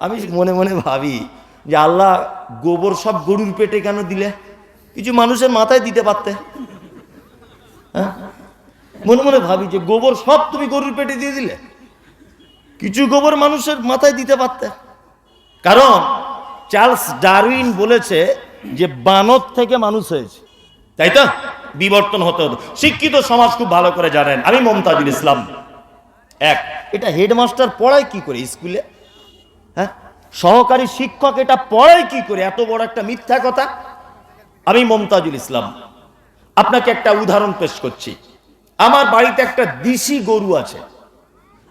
আমি মনে মনে ভাবি যে আল্লাহ গোবর সব গরুর পেটে কেন দিলে? কিছু মানুষের মাথায় দিতে পারতে। হ্যাঁ? মনে মনে ভাবি যে গোবর সব তুমি গরুর পেটে দিয়ে দিলে। কিছু গোবর মানুষের মাথায় দিতে পারতে। কারণ চার্লস ডারউইন বলেছে যে বানর থেকে মানুষ হয়েছে। তাই তো? বিবর্তন হতে হতো শিক্ষিত সমাজ খুব ভালো করে জানেন। আমি মমতাজুল ইসলাম। এক, এটা হেডমাস্টার পড়ায় কি করে স্কুলে? হ্যাঁ? সহকারী শিক্ষক এটা পড়ায় কি করে? এত বড় একটা মিথ্যা কথা? আমি মমতাজুল ইসলাম। আপনাকে একটা উদাহরণ পেশ করছি। আমার বাড়িতে একটা দেশি গরু আছে।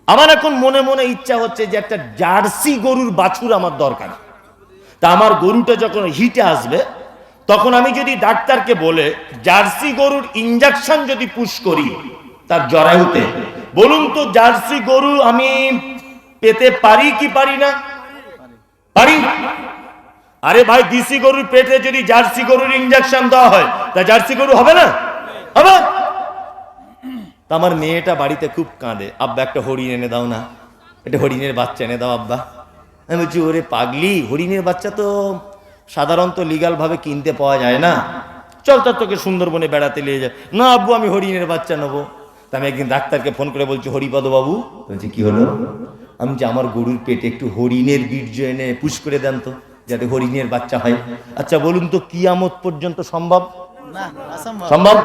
আমার এখন মনে মনে ইচ্ছা হচ্ছে যে একটা জার্সি গরুর বাছুর আমার দরকার। তা আমার গরুটা যখন হিটে আসবে, তখন আমি যদি ডাক্তারকে বলে, জার্সি গরুর ইঞ্জেকশন যদি পুশ করি, তার জরায়ুতে। বলুন তো, জার্সি গরু আমি পেতে পারি কি পারি না? পারি? আরে ভাই দিসি গরুর পেটে যদি জার্সি গরুর ইঞ্জেকশন দেওয়া হয়, তা জার্সি গরু হবে না? হবে? তা আমার মেয়েটা বাড়িতে খুব কাঁদে। আব্বা, একটা হরিণ এনে দাও না। একটা হরিণের বাচ্চা এনে দাও, আব্বা। আমি বলছি, ওরে পাগলি, হরিণের বাচ্চা তো সাধারণত লিগাল ভাবে কিনতে পাওয়া যায় না। চল তার তোকে সুন্দরবনে বেড়াতে নিয়ে যায় না, আব্বু, আমি হরিণের বাচ্চা নেব। তা আমি একদিন ডাক্তারকে ফোন করে বলছি হরিপদ বাবু বলছি, কি হলো? আমি যে আমার গরুর পেটে একটু হরিণের বীর্য এনে পুশ করে দেন তো যাতে হরিণের বাচ্চা হয়। আচ্ছা বলুন তো কিয়ামত পর্যন্ত সম্ভব? সম্ভব।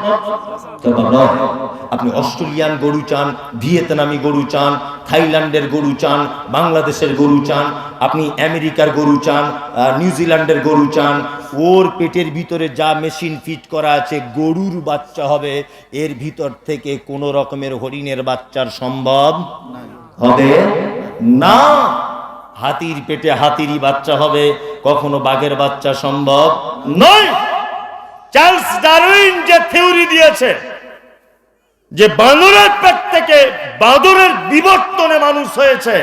আপনি অস্ট্রেলিয়ান গরু চান ভিয়েতনামি গরু চান থাইল্যান্ডের গরু চান বাংলাদেশের গরু চান আপনি আমেরিকার গরু চান নিউজিল্যান্ডের গরু চান ওর পেটের ভিতরে যা মেশিন ফিট করা আছে গরুর বাচ্চা হবে এর ভিতর থেকে কোনো রকমের হরিণের বাচ্চার সম্ভব হবে? না, হাতির পেটে হাতিরই বাচ্চা হবে, কখনো বাঘের বাচ্চা সম্ভব নয়। চার্লস ডারউইন যে থিওরি দিয়েছে, যে বানরের পেট থেকে বাদরের বিবর্তনে মানুষ হয়েছে,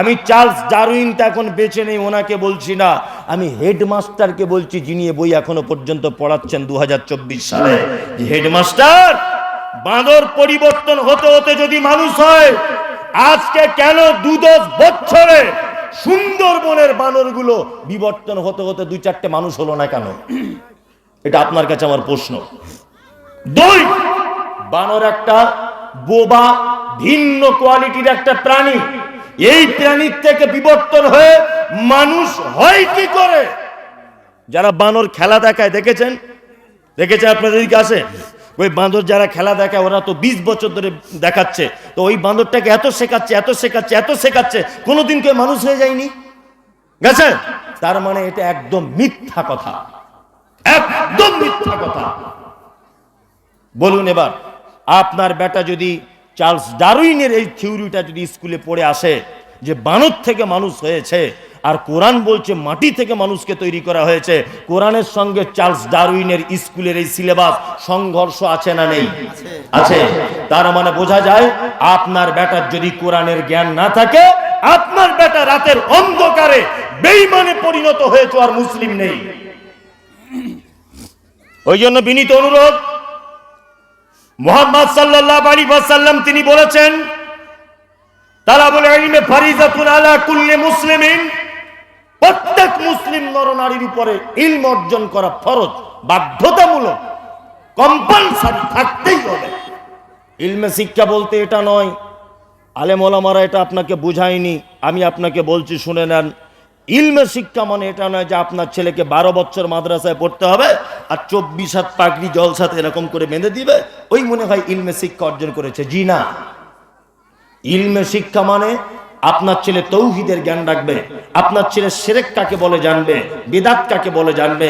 আমি চার্লস ডারউইনটা এখন বেছে নেই, ওনাকে বলছি না। আমি হেডমাস্টারকে বলছি, যিনি বই এখনও পর্যন্ত পড়াচ্ছেন দু হাজার চব্বিশ সালে, যে হেডমাস্টার, বাঁদর পরিবর্তন হতে হতে যদি মানুষ হয় আজকে কেন দু দশ বছরে সুন্দরবনের বানরগুলো বিবর্তন হতে হতে দুই চারটে মানুষ হলো না কেন? এটা আপনার কাছে আমার প্রশ্ন। দুই, বানর একটা বোবা, ভিন্ন কোয়ালিটির একটা প্রাণী। এই প্রাণীর থেকে বিবর্তন হয়ে মানুষ হয় কি করে? যারা বানর খেলা দেখায়, দেখেছেন? দেখেছেন আপনাদের আসে ওই বাঁদর যারা খেলা দেখায় ওরা তো বিশ বছর ধরে দেখাচ্ছে। তো ওই বাঁদরটাকে এত শেখাচ্ছে এত শেখাচ্ছে এত শেখাচ্ছে, কোনোদিন কেউ মানুষ হয়ে যায়নি? গেছে? তার মানে এটা একদম মিথ্যা কথা। একদম মিথ্যা কথা। বলুন এবার, আপনার বেটা যদি চার্লস ডারুইনের এই থিওরিটা যদি স্কুলে পড়ে আসে যে বানর থেকে মানুষ হয়েছে আর কোরআন বলছে মাটি থেকে মানুষকে তৈরি করা হয়েছে। কোরআনের সঙ্গে চার্লস ডারউইনের স্কুলের এই সিলেবাস সংঘর্ষ আছে না নেই? আছে। তার মানে বোঝা যায়, আপনার বেটার যদি কোরআনের জ্ঞান না থাকে, আপনার বেটা রাতের অন্ধকারে বেইমানে পরিণত হয়েছে আর মুসলিম নেই। ওই জন্য বিনীত অনুরোধ, মোহাম্মদ সাল্লাল্লাহু আলাইহি ওয়াসাল্লাম তিনি বলেছেন ইলমে ফারিজাতুন আলা কুল্লি মুসলিমিন প্রত্যেক মুসলিম নরনারীর উপরে ইলম অর্জন করা ফরজ, বাধ্যতামূলক কম্পালসারি থাকতেই হবে। ইলমে শিক্ষা বলতে এটা নয় আলেম ওলামারা এটা আপনাকে বুঝায়নি, আমি আপনাকে বলছি শুনে নেন। ইলমে শিক্ষা মানে এটা নয় যে আপনার ছেলেকে বারো বছর মাদ্রাসায় পড়তে হবে আর চব্বিশ হাত পাগড়ি জলসাতে এরকম করে বেঁধে দিবে। ওই মনে হয় ইলমে শিক্ষা অর্জন করেছে। জি না। ইলমে শিক্ষা মানে আপনার ছেলে তৌহিদের জ্ঞান রাখবে, আপনার ছেলে সেরেক কাকে বলে জানবে, বেদাত কাকে বলে জানবে,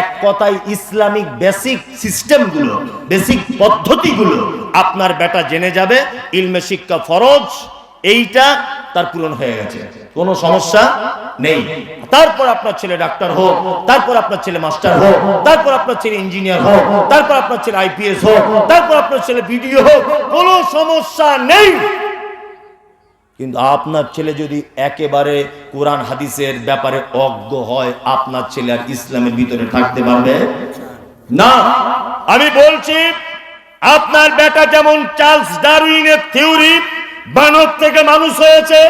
এক কথায় ইসলামিক বেসিক সিস্টেমগুলো, বেসিক পদ্ধতিগুলো আপনার বেটা জেনে যাবে, ইলমে শিক্ষা ফরজ, এইটা তার পূরণ হয়ে গেছে। কোনো সমস্যা নেই। তারপর আপনার ছেলে ডাক্তার হোক, তারপর আপনার ছেলে মাস্টার হোক, তারপর আপনার ছেলে ইঞ্জিনিয়ার হোক, তারপর আপনার ছেলে আইপিএস হোক, তারপর আপনার ছেলে বিডিও হোক, কোনো সমস্যা নেই। কিন্তু আপনার ছেলে যদি একেবারে কোরআন হাদিসের ব্যাপারে অজ্ঞ হয়, আপনার ছেলে আর ইসলামের ভিতরে থাকতে পারবে? না। আমি বলছি, আপনার বেটা যেমন চার্লস ডারউইনের থিওরি বানর থেকে মানুষ হয়েছে,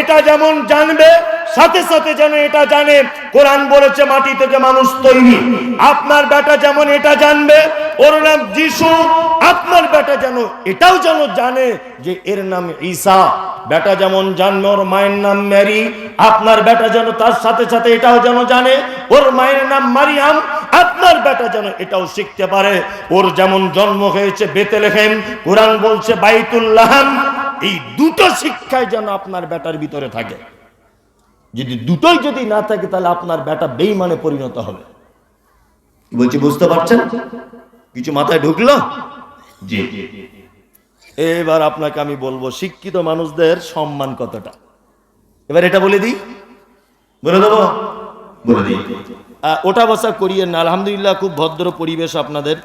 এটা যেমন জানবে, সাথে সাথে যেন এটা জানে, কোরআন বলেছে মাটি থেকে মানুষ তৈরি। আপনার বেটা যেমন এটা জানবে ওর নাম যিশু। আপনার বেটা যেন এটাও যেন জানে যে এর নাম ঈসা। বেটা যেমন জানবে ওর মায়ের নাম ম্যারি, আপনার বেটা যেন তার সাথে সাথে এটাও যেন জানে, ওর মায়ের নাম মারিয়াম, আপনার বেটা যেন এটাও শিখতে পারে। ওর যেমন জন্ম হয়েছে বেতে লেখেন কোরআন বলছে বাইতুল্লাহাম। এই দুটো শিক্ষায় যেন আপনার বেটার ভিতরে থাকে। যদি দুটোই যদি না থাকে, তাহলে আপনার বেটা বেইমানে পরিণত হবে। বলছি, বুঝতে পারছেন? কিছু মাথায় ঢুকলো? জি। এবার আপনাকে আমি বলব, শিক্ষিত মানুষদের সম্মান কতটা? এবার এটা বলে দিই। বলে দেবো? দিই। ওটা বসা করিয়ে না, আলহামদুলিল্লাহ খুব ভদ্র পরিবেশ আপনাদের।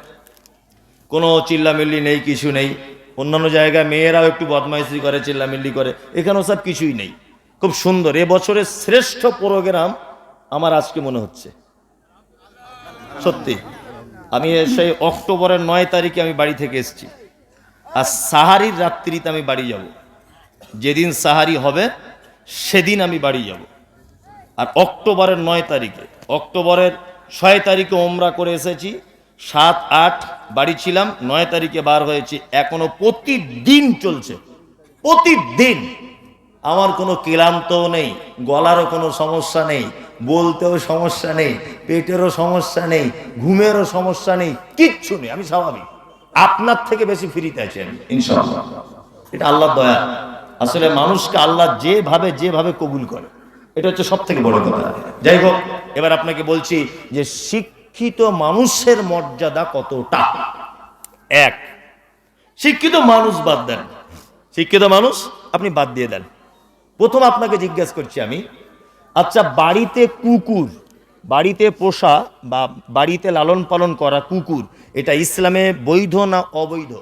কোনো চিল্লামিল্লি নেই, কিছু নেই। অন্যান্য জায়গায় মেয়েরাও একটু বদমাইশি করে, চিল্লামিল্লি করে। এখানেও সব কিছুই নেই। খুব সুন্দর। এবছরের শ্রেষ্ঠ প্রোগ্রাম আমার আজকে মনে হচ্ছে। সত্যি। আমি সেই অক্টোবরের নয় তারিখে আমি বাড়ি থেকে এসেছি। আর সাহারির রাত্রিতে আমি বাড়ি যাব। যেদিন সাহারি হবে, সেদিন আমি বাড়ি যাব। আর অক্টোবরের নয় তারিখে, অক্টোবরের ছয় তারিখে ওমরা করে এসেছি। সাত, আট বাড়ি ছিলাম, নয় তারিখে বার হয়েছি। এখনও প্রতিদিন চলছে। প্রতিদিন। আমার কোনো ক্লান্তও নেই, গলারও কোনো সমস্যা নেই। বলতেও সমস্যা নেই, পেটেরও সমস্যা নেই, ঘুমেরও সমস্যা নেই, কিচ্ছু নেই, আমি স্বাভাবিক। আপনার থেকে বেশি ফিরিতে আছি আমি, ইনশাআল্লাহ। এটা আল্লাহ দয়া। আসলে মানুষকে আল্লাহ যেভাবে যেভাবে কবুল করে, এটা হচ্ছে সব থেকে বড় কথা। যাই হোক, এবার আপনাকে বলছি যে শিক্ষিত মানুষের মর্যাদা কতটা? এক, শিক্ষিত মানুষ বাদ দেন। শিক্ষিত মানুষ আপনি বাদ দিয়ে দেন। প্রথম আপনাকে জিজ্ঞেস করছি আমি আচ্ছা বাড়িতে কুকুর, বাড়িতে পোষা বা বাড়িতে লালন পালন করা কুকুর, এটা ইসলামে বৈধ না অবৈধ?